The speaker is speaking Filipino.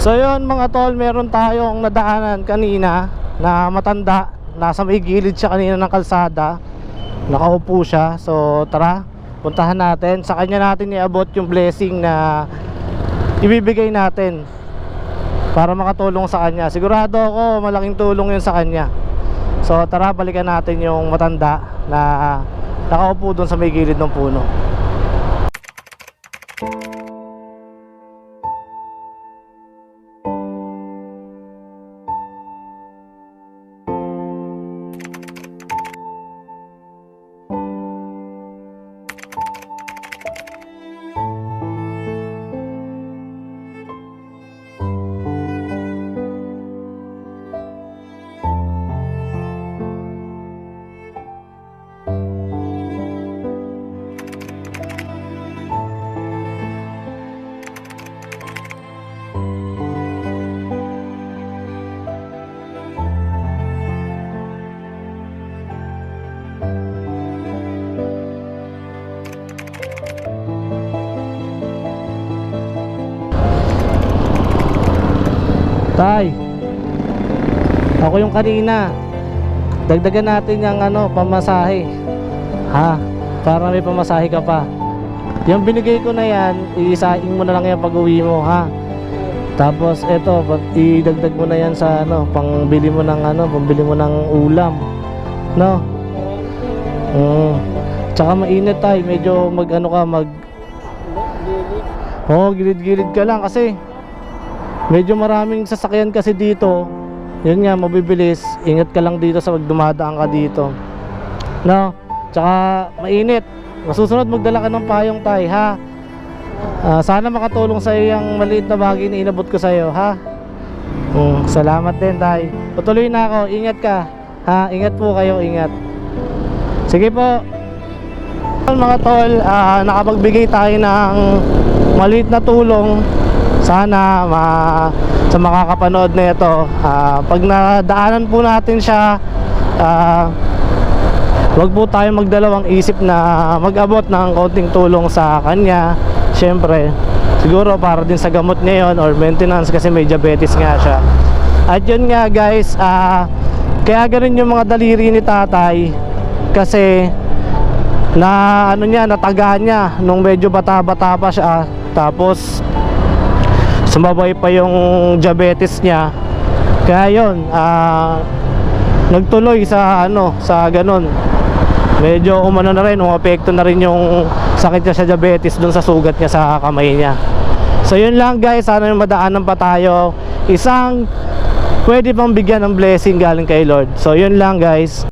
So yun mga tol, meron tayong nadaanan kanina na matanda. Nasa may gilid siya kanina ng kalsada. Nakaupo siya. So tara, puntahan natin. Sa kanya natin iabot yung blessing na ibibigay natin para makatulong sa kanya. Sigurado ako malaking tulong yun sa kanya. So tara, balikan natin yung matanda na nakaupo doon sa may gilid ng puno. Tay, ako yung kanina. Dagdagan natin yung ano, pamasahe. Ha? Para may pamasahe ka pa. Yung binigay ko na yan, iisaing mo na lang yan pag uwi mo, ha? Tapos eto, pag idagdag mo na yan sa ano, pangbili mo ng ano, pambili mo ng ulam. No? Mm. Tsaka mainit tayo, medyo mag ano ka, mag Oo, gilid-gilid ka lang kasi medyo maraming sasakyan kasi dito. Yun nga, mabibilis. Ingat ka lang dito sa pag dumadaan ka dito. No? Tsaka mainit. Masusunod magdala ka ng payong tay, ha? Ah, sana makatulong sa iyo yung maliit na bagay na inabot ko sa iyo, ha? Mm, salamat din, tay. Tutuloy na ako. Ingat ka. Ha? Ingat po kayo, ingat. Sige po. Mga tol, ah, nakapagbigay tayo ng maliit na tulong sana ma sa makakapanood na ito ah, pag nadaanan po natin siya ah, wag po tayo magdalawang isip na mag-abot ng konting tulong sa kanya. Syempre siguro para din sa gamot niya yun or maintenance kasi may diabetes nga siya. At yun nga guys ah, kaya ganun yung mga daliri ni tatay kasi na ano niya nataga niya nung medyo bata-bata pa siya. Tapos sumabay pa yung diabetes niya. Kaya yun ah, nagtuloy sa ano sa ganun. Medyo umano na rin umapekto na rin yung sakit niya sa diabetes dun sa sugat niya sa kamay niya. So yun lang guys. Sana yung madaanan pa tayo. Isang pwede pang bigyan ng blessing galing kay Lord. So yun lang guys